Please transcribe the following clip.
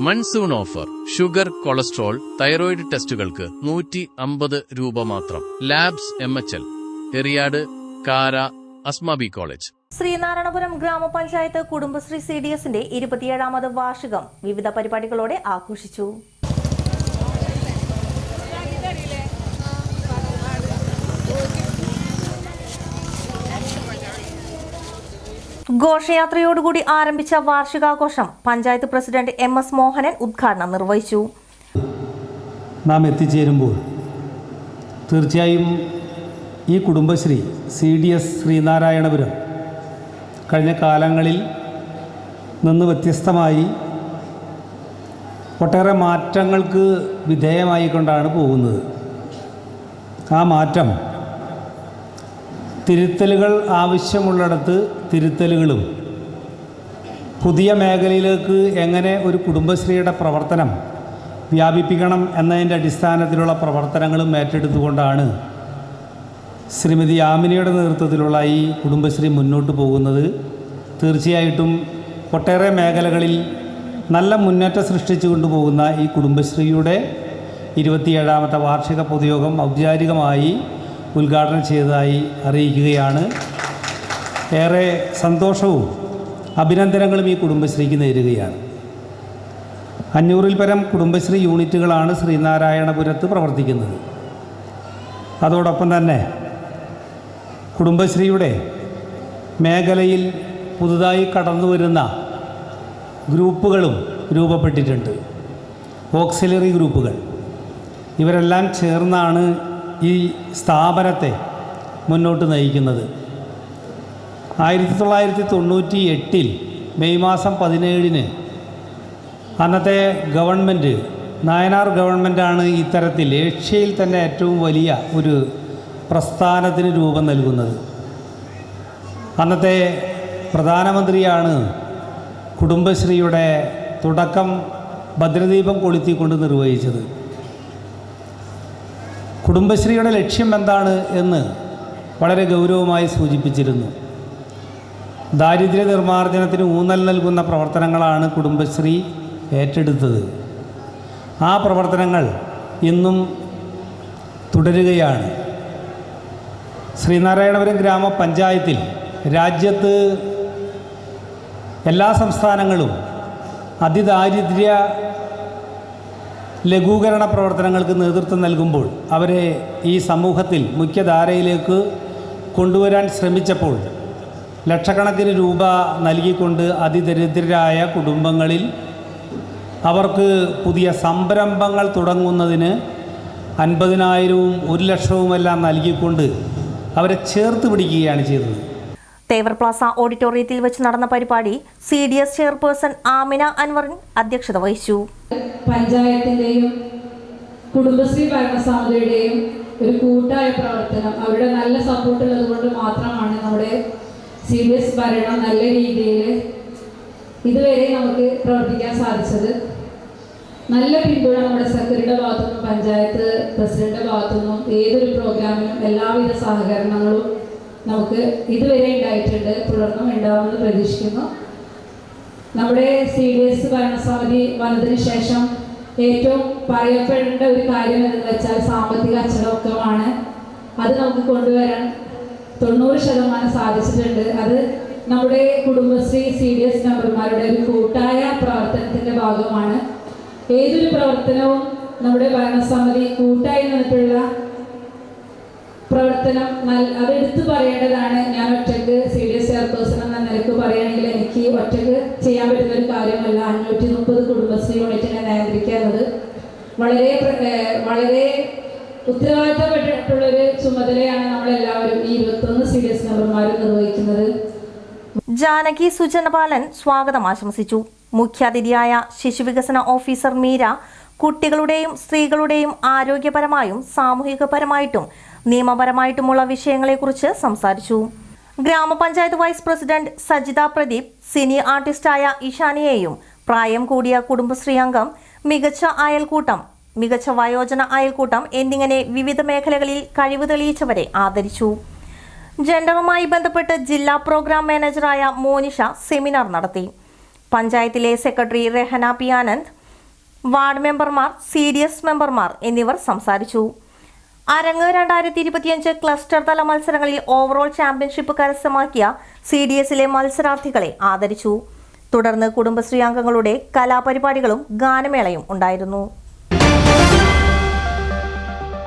Monsoon offer. Sugar cholesterol thyroid ടെസ്റ്റുകൾക്ക് നൂറ്റി അമ്പത് രൂപ മാത്രം. Labs M H L. Eriyad Kara Asmabi college. Sreenarayanapuram ഗ്രാമപഞ്ചായത്ത് കുടുംബശ്രീ സി ഡി എസിന്റെ ഇരുപത്തിയേഴാമത് വാർഷികം വിവിധ പരിപാടികളോടെ ആഘോഷിച്ചു. ഘോഷയാത്രയോടുകൂടി ആരംഭിച്ച വാർഷികാഘോഷം panchayat president M S Mohanan ഉദ്ഘാടനം നിർവഹിച്ചു. നാം എത്തിച്ചേരുമ്പോൾ തീർച്ചയായും ഈ Kudumbashree C D S Sreenarayanapuram കഴിഞ്ഞ കാലങ്ങളിൽ നിന്ന് വ്യത്യസ്തമായി ഒട്ടേറെ മാറ്റങ്ങൾക്ക് വിധേയമായിക്കൊണ്ടാണ് പോകുന്നത്. ആ മാറ്റം തിരുത്തലുകൾ ആവശ്യമുള്ളിടത്ത് തിരുത്തലുകളും. പുതിയ മേഖലയിലേക്ക് എങ്ങനെ ഒരു കുടുംബശ്രീയുടെ പ്രവർത്തനം വ്യാപിപ്പിക്കണം എന്നതിന്റെ അടിസ്ഥാനത്തിലുള്ള പ്രവർത്തനങ്ങളും ഏറ്റെടുത്തുകൊണ്ടാണ് ശ്രീമതി യാമിനിയുടെ നേതൃത്വത്തിലുള്ള ഈ കുടുംബശ്രീ മുന്നോട്ട് പോകുന്നത്. തീർച്ചയായിട്ടും ഒട്ടേറെ മേഖലകളിൽ നല്ല മുന്നേറ്റം സൃഷ്ടിച്ചു കൊണ്ടുപോകുന്ന ഈ കുടുംബശ്രീയുടെ ഇരുപത്തിയേഴാമത്തെ വാർഷിക പൊതുയോഗം ഔപചാരികമായി ഉദ്ഘാടനം ചെയ്തതായി അറിയിക്കുകയാണ്. ഏറെ സന്തോഷവും അഭിനന്ദനങ്ങളും ഈ കുടുംബശ്രീക്ക് നേരുകയാണ്. അഞ്ഞൂറിൽ പരം കുടുംബശ്രീ യൂണിറ്റുകളാണ് ശ്രീനാരായണപുരത്ത് പ്രവർത്തിക്കുന്നത്. അതോടൊപ്പം തന്നെ കുടുംബശ്രീയുടെ മേഖലയിൽ പുതുതായി കടന്നു വരുന്ന ഗ്രൂപ്പുകളും രൂപപ്പെട്ടിട്ടുണ്ട്. ഓക്സിലറി ഗ്രൂപ്പുകൾ. ഇവരെല്ലാം ചേർന്നാണ് ഈ സ്ഥാപനത്തെ മുന്നോട്ട് നയിക്കുന്നത്. ആയിരത്തി തൊള്ളായിരത്തി തൊണ്ണൂറ്റി എട്ടിൽ മെയ് മാസം പതിനേഴിന് അന്നത്തെ ഗവൺമെന്റ് നായനാർ ഗവൺമെന്റാണ് ഇത്തരത്തിൽ ഏഷ്യയിൽ തന്നെ ഏറ്റവും വലിയ ഒരു പ്രസ്ഥാനത്തിന് രൂപം നൽകുന്നത്. അന്നത്തെ പ്രധാനമന്ത്രിയാണ് കുടുംബശ്രീയുടെ തുടക്കം ഭദ്രദീപം കൊളുത്തിക്കൊണ്ട് നിർവഹിച്ചത്. കുടുംബശ്രീയുടെ ലക്ഷ്യം എന്താണ് എന്ന് വളരെ ഗൗരവമായി സൂചിപ്പിച്ചിരുന്നു. ദാരിദ്ര്യ നിർമ്മാർജനത്തിന് ഊന്നൽ നൽകുന്ന പ്രവർത്തനങ്ങളാണ് കുടുംബശ്രീ ഏറ്റെടുത്തത്. ആ പ്രവർത്തനങ്ങൾ ഇന്നും തുടരുകയാണ്. ശ്രീനാരായണപുരം ഗ്രാമപഞ്ചായത്തിൽ രാജ്യത്ത് എല്ലാ സംസ്ഥാനങ്ങളും അതിദാരിദ്ര്യ ലഘൂകരണ പ്രവർത്തനങ്ങൾക്ക് നേതൃത്വം നൽകുമ്പോൾ അവരെ ഈ സമൂഹത്തിൽ മുഖ്യധാരയിലേക്ക് കൊണ്ടുവരാൻ ശ്രമിച്ചപ്പോൾ ലക്ഷക്കണക്കിന് രൂപ നൽകിക്കൊണ്ട് അതിദരിദ്രരായ കുടുംബങ്ങളിൽ അവർക്ക് പുതിയ സംരംഭങ്ങൾ തുടങ്ങുന്നതിന് അൻപതിനായിരവും ഒരു ലക്ഷവുമെല്ലാം നൽകിക്കൊണ്ട് അവരെ ചേർത്ത് പിടിക്കുകയാണ് ചെയ്തത്. തേവർ പ്ലാസ ഓഡിറ്റോറിയത്തിൽ വെച്ച് നടന്ന പരിപാടി C D S chairperson Amina അൻവറിൻ അധ്യക്ഷത വഹിച്ചു. പഞ്ചായത്തിന്റെയും കുടുംബശ്രീ ഭരണസമിതിയുടെയും ഒരു കൂട്ടായ പ്രവർത്തനം. അവരുടെ നല്ല സപ്പോർട്ട് ഉള്ളത് കൊണ്ട് മാത്രമാണ് നമ്മുടെ സി ഡി എസ് ഭരണം നല്ല രീതിയിൽ ഇതുവരെ നമുക്ക് പ്രവർത്തിക്കാൻ സാധിച്ചത്. നല്ല പിന്തുണ നമ്മുടെ സെക്രട്ടറിയുടെ ഭാഗത്തുനിന്നും പഞ്ചായത്ത് പ്രസിഡന്റിന്റെ ഭാഗത്തുനിന്നും ഏതൊരു പ്രോഗ്രാമിനും എല്ലാവിധ സഹകരണങ്ങളും നമുക്ക് ഇതുവരെ ഉണ്ടായിട്ടുണ്ട്. തുടർന്നും ഉണ്ടാവുമെന്ന് പ്രതീക്ഷിക്കുന്നു. നമ്മുടെ സി ഡി എസ് ഭരണസമിതി വന്നതിന് ശേഷം ഏറ്റവും പറയപ്പെടേണ്ട ഒരു കാര്യം എന്ന് വെച്ചാൽ സാമ്പത്തിക അച്ചടക്കമാണ്. അത് നമുക്ക് കൊണ്ടുവരാൻ തൊണ്ണൂറ് ശതമാനം സാധിച്ചിട്ടുണ്ട്. അത് നമ്മുടെ കുടുംബശ്രീ സി ഡി എസ് മെമ്പർമാരുടെ ഒരു കൂട്ടായ പ്രവർത്തനത്തിന്റെ ഭാഗമാണ്. ഏതൊരു പ്രവർത്തനവും നമ്മുടെ ഭരണസമിതി കൂട്ടായി നിന്നിട്ടുള്ള പ്രവർത്തനം അത് എടുത്തു പറയേണ്ടതാണ്. ഞാൻ ഒറ്റയ്ക്ക് സി ഡി എസ് ചെയർപേഴ്സൺ എന്ന നിലയ്ക്ക് പറയുകയാണെങ്കിൽ എനിക്ക് ഒറ്റയ്ക്ക് ചെയ്യാൻ പറ്റുന്ന ഒരു കാര്യമല്ല. അഞ്ഞൂറ്റി മുപ്പത് കുടുംബശ്രീ യൂണിറ്റിനെ നിയന്ത്രിക്കുന്നത് വളരെ വളരെ ഉത്തരവാദിത്തപ്പെട്ടിട്ടുള്ള ഒരു ചുമതലയാണ് നമ്മളെല്ലാവരും ഈ ഇരുപത്തൊന്ന് സി ഡി എസ് മെമ്പർമാരും നിർവഹിക്കുന്നത്. ജാനകി സുജനപാലൻ സ്വാഗതം ആശംസിച്ചു. മുഖ്യാതിഥിയായ ശിശുവികസന ഓഫീസർ മീര കുട്ടികളുടെയും സ്ത്രീകളുടെയും ആരോഗ്യപരമായും സാമൂഹികപരമായിട്ടും നിയമപരമായിട്ടുമുള്ള വിഷയങ്ങളെക്കുറിച്ച് സംസാരിച്ചു. ഗ്രാമപഞ്ചായത്ത് vice president Sajitha Pradeep cine ആർട്ടിസ്റ്റായ ഇഷാനിയെയും പ്രായം കൂടിയ കുടുംബശ്രീ അംഗം മികച്ച അയൽക്കൂട്ടം മികച്ച വയോജന അയൽക്കൂട്ടം എന്നിങ്ങനെ വിവിധ മേഖലകളിൽ കഴിവ് തെളിയിച്ചവരെ ആദരിച്ചു. ജെൻഡറുമായി ബന്ധപ്പെട്ട് ജില്ലാ പ്രോഗ്രാം മാനേജറായ മോനിഷ സെമിനാർ നടത്തി. പഞ്ചായത്തിലെ secretary Rahana P Anand ward മെമ്പർമാർ സി ഡി എസ് മെമ്പർമാർ എന്നിവർ സംസാരിച്ചു. അരങ്ങ് രണ്ടായിരത്തി ഇരുപത്തിയഞ്ച് ക്ലസ്റ്റർ തല മത്സരങ്ങളിൽ ഓവറോൾ ചാമ്പ്യൻഷിപ്പ് കരസ്ഥമാക്കിയ സി ഡി എസിലെ മത്സരാർത്ഥികളെ ആദരിച്ചു. തുടർന്ന് കുടുംബശ്രീ അംഗങ്ങളുടെ കലാപരിപാടികളും ഗാനമേളയും ഉണ്ടായിരുന്നു.